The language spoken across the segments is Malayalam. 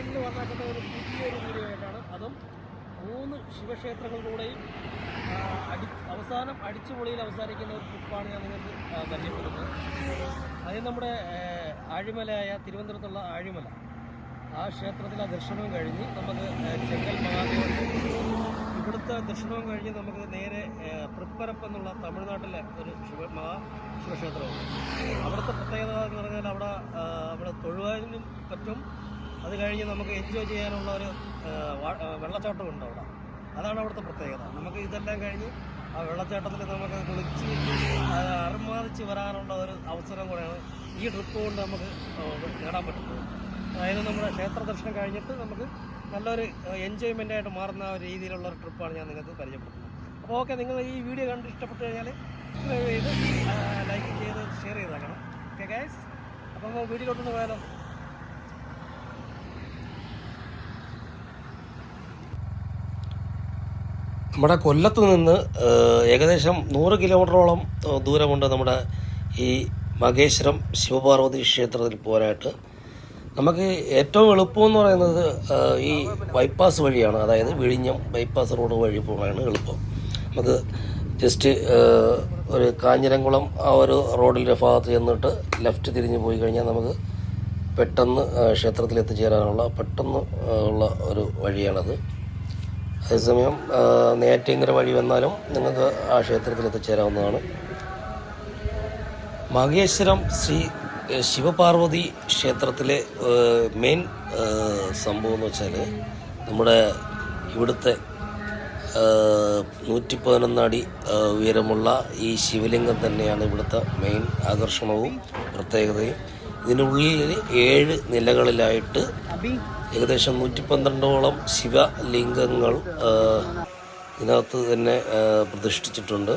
ഇന്ന് വന്നാക്കുന്ന ഒരു പുതിയൊരു വീഡിയോ ആയിട്ടാണ് അതും മൂന്ന് ശിവക്ഷേത്രങ്ങളിലൂടെയും അടി അവസാനം അടിച്ചുപൊളിയിൽ അവസാനിക്കുന്ന ഒരു ട്രിപ്പാണ് ഞാൻ നിങ്ങൾക്ക് പരിചയപ്പെടുന്നത് അത് നമ്മുടെ ആഴിമലയായ തിരുവനന്തപുരത്തുള്ള ആഴിമല. ആ ക്ഷേത്രത്തിലെ ദർശനവും കഴിഞ്ഞ് നമുക്ക് ചെങ്കൽ മഹാദേവൻ. ഇവിടുത്തെ ദർശനവും കഴിഞ്ഞ് നമുക്ക് നേരെ തൃപ്പരപ്പെന്നുള്ള തമിഴ്നാട്ടിലെ ഒരു ശിവ മഹാ ശിവക്ഷേത്രമാണ് അവിടുത്തെ പ്രത്യേകത എന്ന് പറഞ്ഞാൽ അവിടെ അവിടെ തൊഴുവാനും പറ്റും. അത് കഴിഞ്ഞ് നമുക്ക് എൻജോയ് ചെയ്യാനുള്ള ഒരു വെള്ളച്ചോട്ടം ഉണ്ട് അവിടെ. അതാണ് അവിടുത്തെ പ്രത്യേകത. നമുക്ക് ഇതെല്ലാം കഴിഞ്ഞ് ആ വെള്ളച്ചാട്ടത്തിൽ നമുക്ക് കുളിച്ച് അറുമാതിച്ച് വരാനുള്ള ഒരു അവസരം കൂടെയാണ് ഈ ട്രിപ്പ് കൊണ്ട് നമുക്ക് നേടാൻ പറ്റുന്നത്. അതായത് നമ്മുടെ ക്ഷേത്ര ദർശനം കഴിഞ്ഞിട്ട് നമുക്ക് നല്ലൊരു എൻജോയ്മെന്റ് ആയിട്ട് മാറുന്ന ഒരു രീതിയിലുള്ള ഒരു ട്രിപ്പാണ് ഞാൻ നിങ്ങൾക്ക് പരിചയപ്പെടുത്തുന്നത്. അപ്പോൾ ഓക്കെ നിങ്ങൾ ഈ വീഡിയോ കണ്ട് ഇഷ്ടപ്പെട്ട് കഴിഞ്ഞാൽ ചെയ്ത് ലൈക്ക് ചെയ്ത് ഷെയർ ചെയ്തേക്കണം. ഓക്കെ ഗൈസ് അപ്പോൾ വീഡിയോ വീഡിയോയിലോട്ടൊന്ന് പോയാലോ നമ്മുടെ കൊല്ലത്ത് നിന്ന് ഏകദേശം നൂറ് കിലോമീറ്ററോളം ദൂരമുണ്ട് നമ്മുടെ ഈ മഹേശ്വരം ശിവപാർവതി ക്ഷേത്രത്തിൽ പോരായിട്ട്. നമുക്ക് ഏറ്റവും എളുപ്പം എന്ന് പറയുന്നത് ഈ ബൈപ്പാസ് വഴിയാണ്. അതായത് വിഴിഞ്ഞം ബൈപ്പാസ് റോഡ് വഴി പോകാനാണ് എളുപ്പം. നമുക്ക് ജസ്റ്റ് ഒരു കാഞ്ഞിരംകുളം ആ ഒരു റോഡിന്റെ ഭാഗത്ത് ചെന്നിട്ട് ലെഫ്റ്റ് തിരിഞ്ഞ് പോയി കഴിഞ്ഞാൽ നമുക്ക് പെട്ടെന്ന് ക്ഷേത്രത്തിൽ എത്തിച്ചേരാനുള്ള പെട്ടെന്ന് ഉള്ള ഒരു വഴിയാണത്. അതേസമയം നെയ്യാറ്റിങ്കര വഴി വന്നാലും നിങ്ങൾക്ക് ആ ക്ഷേത്രത്തിൽ എത്തിച്ചേരാവുന്നതാണ് മഹേശ്വരം ശ്രീ ശിവപാർവതി ക്ഷേത്രത്തിലെ മെയിൻ സംഭവം എന്ന് വെച്ചാൽ നമ്മുടെ ഇവിടുത്തെ നൂറ്റി പതിനൊന്നടി ഉയരമുള്ള ഈ ശിവലിംഗം തന്നെയാണ് ഇവിടുത്തെ മെയിൻ ആകർഷണവും പ്രത്യേകതയും. ഇതിനുള്ളിൽ ഏഴ് നിലകളിലായിട്ട് ഏകദേശം നൂറ്റി പന്ത്രണ്ടോളം ശിവലിംഗങ്ങൾ ഇതിനകത്ത് തന്നെ പ്രതിഷ്ഠിച്ചിട്ടുണ്ട്.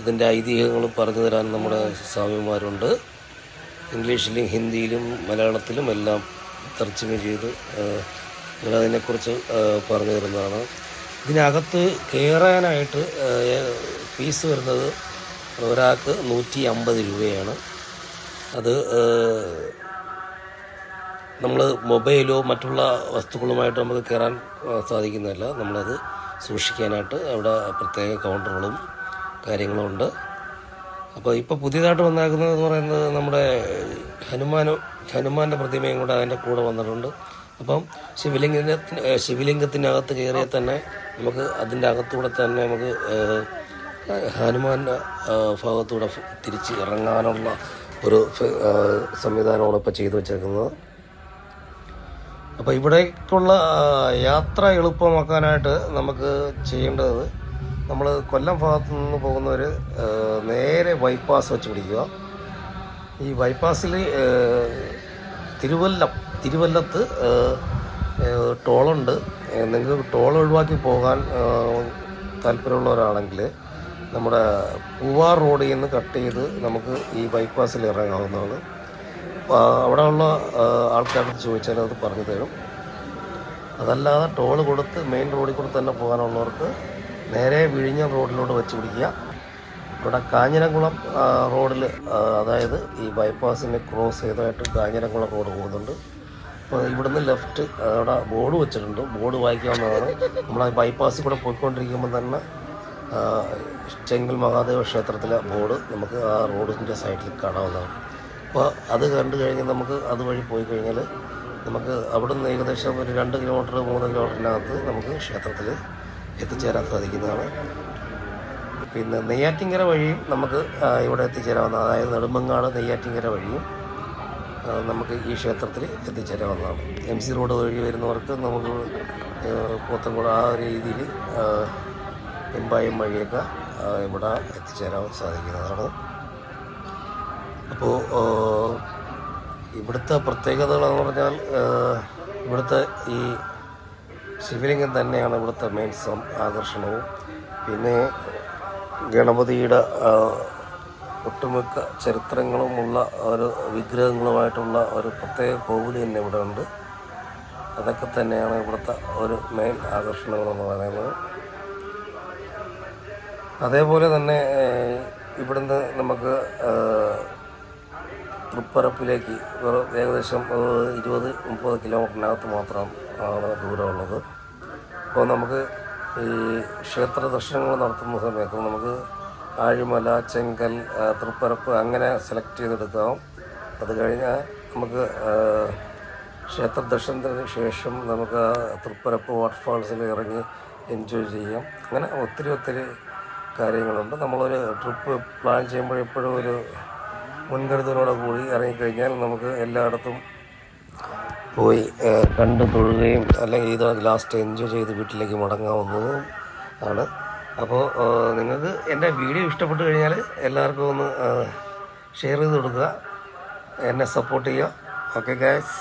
അതിന്റെ ഐതിഹ്യങ്ങൾ പറഞ്ഞു തരാൻ നമ്മുടെ സ്വാമിമാരുണ്ട്. ഇംഗ്ലീഷിലും ഹിന്ദിയിലും മലയാളത്തിലും എല്ലാം തർജമ ചെയ്ത് അതിനെക്കുറിച്ച് പറഞ്ഞു തരുന്നതാണ്. ഇതിനകത്ത് കയറാനായിട്ട് ഫീസ് വരുന്നത് ഒരാൾക്ക് നൂറ്റി അമ്പത് രൂപയാണ്. അത് നമ്മൾ മൊബൈലോ മറ്റുള്ള വസ്തുക്കളുമായിട്ട് നമുക്ക് കയറാൻ സാധിക്കുന്നതല്ല. നമ്മളത് സൂക്ഷിക്കാനായിട്ട് അവിടെ പ്രത്യേക കൗണ്ടറുകളും കാര്യങ്ങളും ഉണ്ട്. അപ്പോൾ ഇപ്പോൾ പുതിയതായിട്ട് വന്നേക്കുന്നത് എന്ന് പറയുന്നത് നമ്മുടെ ഹനുമാനും ഹനുമാന്റെ പ്രതിമയും കൂടെ അതിന്റെ കൂടെ വന്നിട്ടുണ്ട്. അപ്പം ശിവലിംഗത്തിന് ശിവലിംഗത്തിനകത്ത് കയറിയാൽ തന്നെ നമുക്ക് അതിന്റെ അകത്തൂടെ തന്നെ നമുക്ക് ഹനുമാന്റെ ഭാഗത്തൂടെ തിരിച്ച് ഇറങ്ങാനുള്ള ഒരു സംവിധാനമാണ് ഇപ്പോൾ ചെയ്തു വെച്ചേക്കുന്നത്. അപ്പോൾ ഇവിടേക്കുള്ള യാത്ര എളുപ്പമാക്കാനായിട്ട് നമുക്ക് ചെയ്യേണ്ടത് നമ്മൾ കൊല്ലം ഭാഗത്തു നിന്ന് പോകുന്നവർ നേരെ ബൈപ്പാസ് വെച്ച് പിടിക്കുക. ഈ ബൈപ്പാസിൽ തിരുവല്ലം തിരുവല്ലത്ത് ടോളുണ്ട്. നിങ്ങൾക്ക് ടോൾ ഒഴിവാക്കി പോകാൻ താല്പര്യമുള്ളവരാണെങ്കിൽ നമ്മുടെ പൂവാർ റോഡിൽ നിന്ന് കട്ട് ചെയ്ത് നമുക്ക് ഈ ബൈപ്പാസിൽ ഇറങ്ങാവുന്നതാണ്. അവിടെയുള്ള ആൾക്കാരോട് ചോദിച്ചാൽ അത് പറഞ്ഞു തരും. അതല്ലാതെ ടോൾ കൊടുത്ത് മെയിൻ റോഡിൽ കൂടെ തന്നെ പോകാനുള്ളവർക്ക് നേരെ വിഴിഞ്ഞ റോഡിലൂടെ വെച്ച് പിടിക്കുക. ഇവിടെ കാഞ്ഞിരംകുളം റോഡിൽ അതായത് ഈ ബൈപ്പാസിനെ ക്രോസ് ചെയ്തതായിട്ട് കാഞ്ഞിരംകുളം റോഡ് പോകുന്നുണ്ട്. അപ്പോൾ ഇവിടുന്ന് ലെഫ്റ്റ് അവിടെ ബോർഡ് വെച്ചിട്ടുണ്ട്. ബോർഡ് വായിക്കാവുന്നതാണ്. നമ്മൾ ആ ബൈപ്പാസിൽ കൂടെ പോയിക്കൊണ്ടിരിക്കുമ്പോൾ തന്നെ ചെങ്കൽ മഹാദേവ ക്ഷേത്രത്തിലെ ബോർഡ് നമുക്ക് ആ റോഡിന്റെ സൈഡിൽ കാണാവുന്നതാണ്. അപ്പോൾ അത് കണ്ടു കഴിഞ്ഞ് നമുക്ക് അതുവഴി പോയി കഴിഞ്ഞാൽ നമുക്ക് അവിടുന്ന് ഏകദേശം ഒരു രണ്ട് കിലോമീറ്റർ മൂന്ന് കിലോമീറ്ററിനകത്ത് നമുക്ക് ക്ഷേത്രത്തിൽ എത്തിച്ചേരാൻ സാധിക്കുന്നതാണ്. പിന്നെ നെയ്യാറ്റിങ്കര വഴിയും നമുക്ക് ഇവിടെ എത്തിച്ചേരാവുന്ന അതായത് നെടുമ്പങ്ങാട് നെയ്യാറ്റിങ്കര വഴിയും നമുക്ക് ഈ ക്ഷേത്രത്തിൽ എത്തിച്ചേരാവുന്നതാണ്. എം സി റോഡ് വഴി വരുന്നവർക്ക് നമുക്ക് പോത്തങ്കോട് ആ രീതിയിൽ എമ്പായം വഴിയൊക്കെ ഇവിടെ എത്തിച്ചേരാൻ സാധിക്കുന്നതാണ്. അപ്പോൾ ഇവിടുത്തെ പ്രത്യേകതകളെന്ന് പറഞ്ഞാൽ ഇവിടുത്തെ ഈ ശിവലിംഗം തന്നെയാണ് ഇവിടുത്തെ മെയിൻ ആകർഷണവും. പിന്നെ ഗണപതിയുടെ ഒട്ടുമിക്ക ചരിത്രങ്ങളുമുള്ള ഒരു വിഗ്രഹങ്ങളുമായിട്ടുള്ള ഒരു പ്രത്യേക കോവിൽ തന്നെ ഇവിടെ ഉണ്ട് അതൊക്കെ തന്നെയാണ് ഇവിടുത്തെ ഒരു മെയിൻ ആകർഷണങ്ങളെന്ന് പറയുന്നത്. അതേപോലെ തന്നെ ഇവിടുന്ന് നമുക്ക് തൃപ്പരപ്പിലേക്ക് ഏകദേശം ഇരുപത് മുപ്പത് കിലോമീറ്ററിനകത്ത് മാത്രം ആണ് ദൂരമുള്ളത്. അപ്പോൾ നമുക്ക് ഈ ക്ഷേത്ര ദർശനങ്ങൾ നടത്തുന്ന സമയത്ത് നമുക്ക് ആഴിമല ചെങ്കൽ തൃപ്പരപ്പ് അങ്ങനെ സെലക്ട് ചെയ്തെടുക്കാം. അത് കഴിഞ്ഞാൽ നമുക്ക് ക്ഷേത്ര ദർശനത്തിന് ശേഷം നമുക്ക് തൃപ്പരപ്പ് വാട്ടർഫാൾസിൽ ഇറങ്ങി എൻജോയ് ചെയ്യാം. അങ്ങനെ ഒത്തിരി ഒത്തിരി കാര്യങ്ങളുണ്ട്. നമ്മളൊരു ട്രിപ്പ് പ്ലാൻ ചെയ്യുമ്പോഴെപ്പോഴും ഒരു മുൻകരുതലോടെ കൂടി ഇറങ്ങിക്കഴിഞ്ഞാൽ നമുക്ക് എല്ലായിടത്തും പോയി കണ്ടു തൊഴുകയും അല്ലെങ്കിൽ ഇത് ലാസ്റ്റ് എൻജോയ് ചെയ്ത് വീട്ടിലേക്ക് മടങ്ങാവുന്നതും ആണ്. അപ്പോൾ നിങ്ങൾക്ക് എന്റെ വീഡിയോ ഇഷ്ടപ്പെട്ട് കഴിഞ്ഞാൽ എല്ലാവർക്കും ഒന്ന് ഷെയർ ചെയ്ത് കൊടുക്കുക. എന്നെ സപ്പോർട്ട് ചെയ്യുക. Okay guys